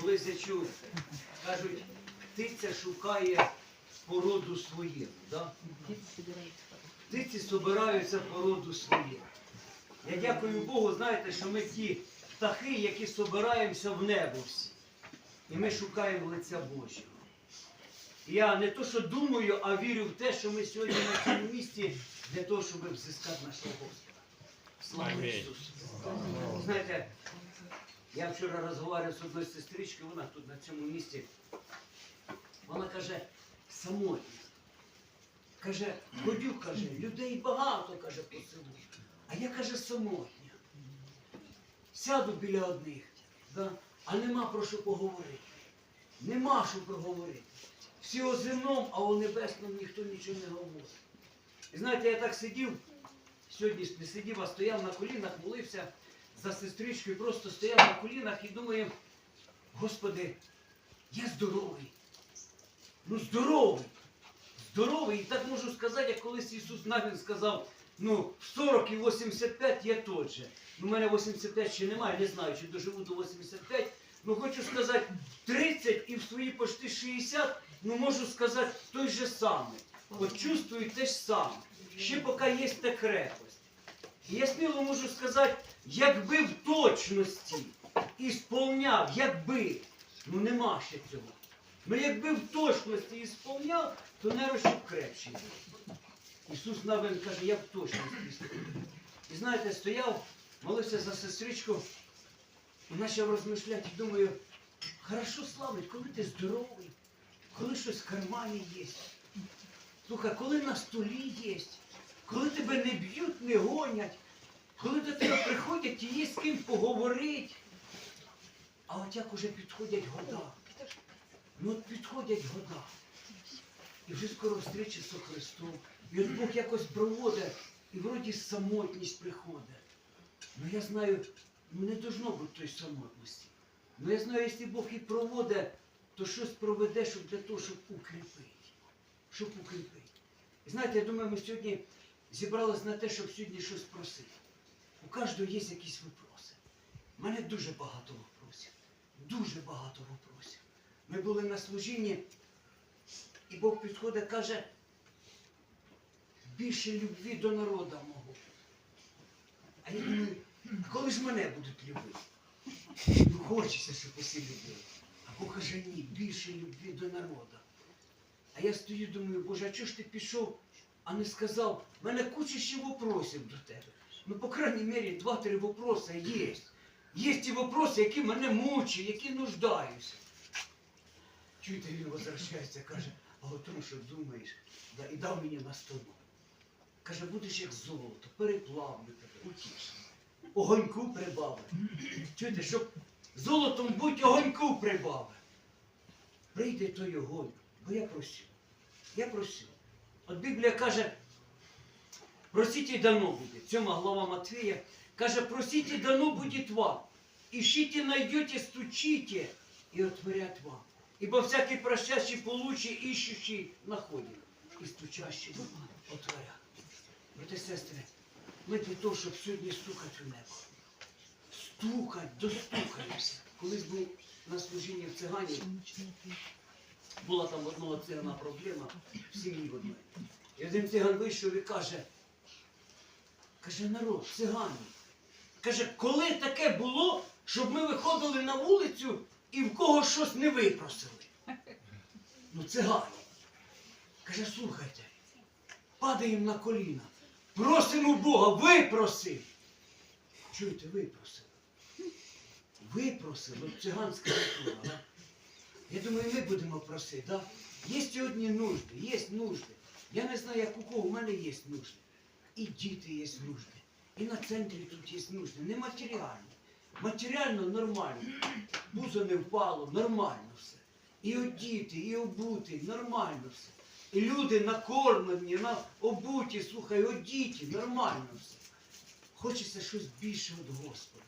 Колись я чув, кажуть, птиця шукає породу своєму. Да? Птиці собираються породу своєму. Я дякую Богу, знаєте, що ми ті птахи, які собираємося в небо всі. І ми шукаємо лиця Божого. Я не то, що думаю, а вірю в те, що ми сьогодні на цьому місці для того, щоб взискати нашого Господа. Слава Ісусу! Знаєте, я вчора розмовляв з одною сестричкою, вона тут на цьому місці. Вона каже, самотність. Каже, ходю, каже, людей багато, каже, по селу. А я каже, самотня. Сяду біля одних, да? а нема про що поговорити. Нема що поговорити. Всі о земному, а о небесному ніхто нічого не говорить. І знаєте, я так сидів, сьогодні не сидів, а стояв на колінах, молився за сестричкою, просто стояв на колінах і думаю, Господи, я здоровий. Ну здоровий. Здоровий. І так можу сказати, як колись Ісус навіть сказав, ну, в 40 і 85 я тот же. Ну, у мене 85 ще немає, не знаю, чи доживу до 85. Ну, хочу сказати, 30 і в свої почти 60, ну можу сказати, той же самий. От чувствую те ж саме. Ще поки є та крепость. І я сміло можу сказати, якби в точності ісполняв, якби, ну нема ще цього. Ну якби в точності ісполняв, то не щоб крепший. Ісус навіть каже, я в точності ісполняв. І знаєте, стояв, молився за сестричку, і почав розмишляти, і думаю, хорошо славить, коли ти здоровий, коли щось в кармані є. Слухай, коли на столі є, коли тебе не б'ють, не гонять, коли до тебе приходять і є з ким поговорити. А от як уже підходять года. Ну от підходять года. І вже скоро встреча з Христом. І от Бог якось проводить, і вроді самотність приходить. Ну я знаю, ну не должно бути тої самотності. Ну я знаю, якщо Бог і проводить, то щось проведе, щоб для того, щоб укріпити. Щоб укріпити. Знаєте, я думаю, ми сьогодні зібралися на те, щоб сьогодні щось просити. У кожного є якісь випроси. У мене дуже багато випросів. Дуже багато випросів. Ми були на служінні, і Бог підходить, каже, більше любві до народу мого. А я думаю, коли ж мене будуть любити? Ну, хочеться, щоб усі любили. А Бог каже, ні, більше любві до народу. А я стою, думаю, Боже, а чого ж ти пішов, а не сказав, в мене куча ще вопросів до тебе. Ну, по крайній мірі, два-три вопроси є. Є ті вопроси, які мене мучать, які нуждаюся. Чуєте, він возвращається, каже, а о тому, що думаєш, да, і дав мені настанову. Каже, будеш як золото, переплавлю тебе, утіш. Огоньку прибави. Чуєте, щоб золотом будь огоньку прибави. Прийде той огонь, бо я просив. Я просив. От Біблія каже, просіть і дано буде. Цьома глава Матвія каже, просіть і дано буде вам. Ищите, найдете, стучите, и отворят вам. Ибо всякий просящий получи, ищущий находит. І стучащий отворят. Брати сестри, ми для того, щоб сьогодні стукати у небо. Стукать, достукаємося. Колись був на служінні в цигані, була там одного цигана проблема, в сім'ї в одної. І один циган вийшов і каже, каже, народ, цигані, каже, коли таке було, щоб ми виходили на вулицю і в кого щось не випросили. Ну, цигані. Каже, слухайте, падаємо на коліна, просимо Бога, випроси. Чуєте, випросили. Випросили, циганська культура. Да? Я думаю, ми будемо просити, да? Є сьогодні нужди, є нужди. Я не знаю, як у кого, у мене є нужди. І діти є нужди. І на центрі тут є нужди. Не матеріальні. Матеріально нормально. Бузо не впало, нормально все. І одіти, і обути, нормально все. І люди накормлені, на обуті, слухай, одіті, нормально все. Хочеться щось більше від Господа.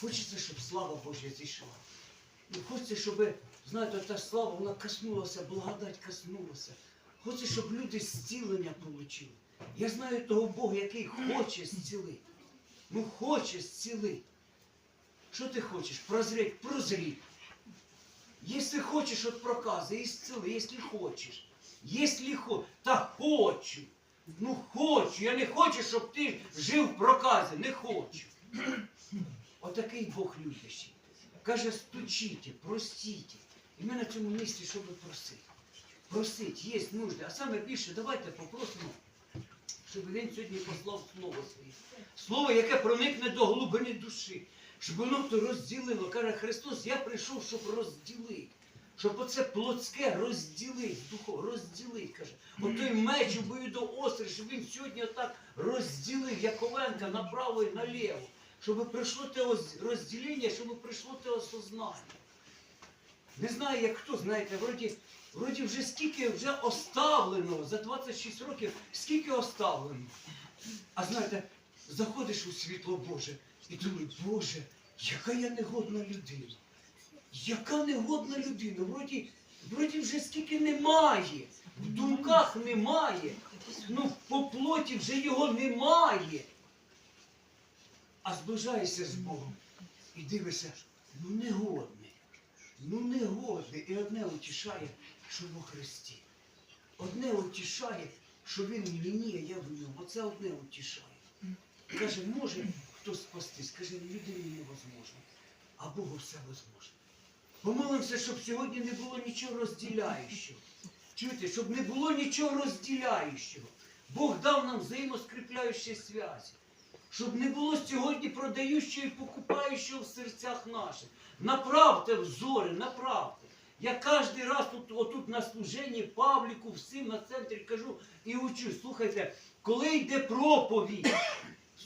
Хочеться, щоб слава Божа зійшла. І хочеться, щоб, знаєте, та слава вона коснулася, благодать коснулася. Хочеться, щоб люди зцілення отримали. Я знаю того Бога, який хоче зцілити. Ну хоче зцілити. Що ти хочеш? Прозреть, прозри. Если хочешь от проказа, исцели, если хочешь. Если хочешь. Та хочу. Ну хочу. Я не хочу, щоб ти жив в проказі. Не хочу. Отакий Бог любящий. Каже, стучіть, простіть. І ми на цьому місці, щоб просити. Просить, є нужди. А саме більше давайте попросимо, щоб він сьогодні послав слово своє. Слово, яке проникне до глибини душі. Щоб воно то розділило. Каже Христос, я прийшов, щоб розділити. Щоб оце плотське розділить, духо, розділить, каже. От той меч у бою до острий, щоб він сьогодні отак розділив Яковенка направо і наліво. Щоб прийшло те розділення, щоб прийшло те осознання. Не знаю, як хто, знаєте, вроді, вроді вже скільки вже оставлено за 26 років, скільки оставлено. А знаєте, заходиш у світло Боже і думаєш, Боже, яка я негодна людина. Яка негодна людина. Вроді, вроді вже скільки немає. В думках немає. Ну, по плоті вже його немає. А зближаєшся з Богом і дивишся, ну негодний. Ну не негодний. І одне утішає, що во Христі. Одне утішає, що він мені, а я в ньому. Оце одне утішає. Каже, може хто спастись? Каже, людині невозможно, а Богу все возможно. Помолимося, щоб сьогодні не було нічого розділяючого. Чуєте, щоб не було нічого розділяючого. Бог дав нам взаємоскріпляючі зв'язі. Щоб не було сьогодні продаючого і покупаючого в серцях наших. Направте взори, направте. Я кожен раз тут, отут на служенні Павліку, всім на центрі кажу і учу. Слухайте, коли йде проповідь,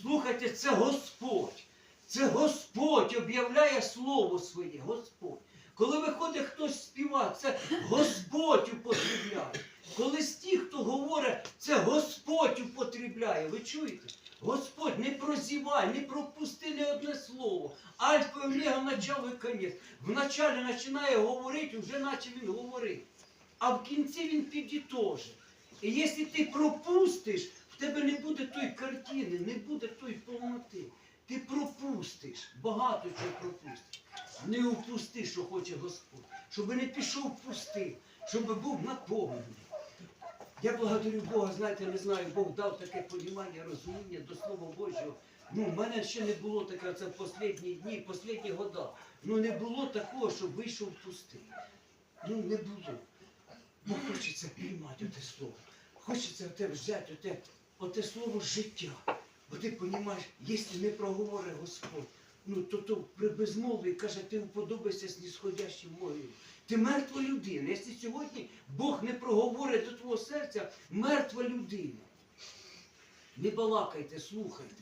слухайте, це Господь. Це Господь об'являє Слово своє, Господь. Коли виходить хтось співати, це Господь употребляє. Коли стих, хто говорить, це Господь употребляє. Ви чуєте? Господь, не прозівай, не пропусти ні одне слово. Альфа і омега, начало і конець. Вначалі починає говорити, вже наче він говорить. А в кінці він підітоже. І якщо ти пропустиш, в тебе не буде тої картини, не буде тої повноти. Ти пропустиш, багато чого пропустиш. Не упусти, що хоче Господь. Щоб не пішов пустий, щоб був наповнений. Я благодарю Бога, знаєте, не знаю, Бог дав таке понімання, розуміння до Слова Божого. Ну, в мене ще не було таке, це в останні дні, останні года. Ну не було такого, щоб вийшов пустий. Ну не було. Бо хочеться приймати оте слово. Хочеться оте взяти, оте, оте слово життя. Бо ти розумієш, якщо не проговорить Господь, ну то, то при безмові каже, ти уподобайся снісходящим мовою. Ти мертва людина. Якщо сьогодні Бог не проговорить до твого серця, мертва людина. Не балакайте, слухайте.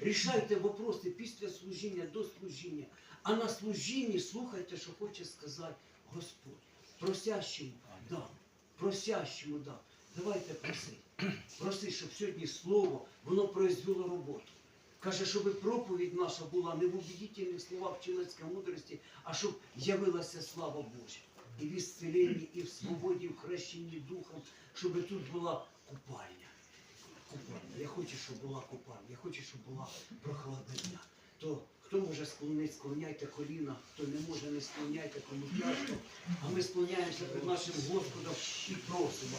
Рішайте вопроси після служіння до служіння. А на служінні слухайте, що хоче сказати Господь. Просящому дам. Просящому дам. Давайте просити. Проси, щоб сьогодні слово воно произвело роботу. Каже, щоб проповідь наша була не в убедительних словах чоловічської мудрості, а щоб явилася слава Божа. І в ісцеленні, і в свободі, і в хрещенні духом, щоб тут була купальня. Купальня. Я хочу, щоб була купальня, я хочу, щоб була прохладна. То хто може склонити, склоняйте коліна, хто не може, не склоняйте, кому тяжко. А ми склоняємося перед нашим Господом і просимо.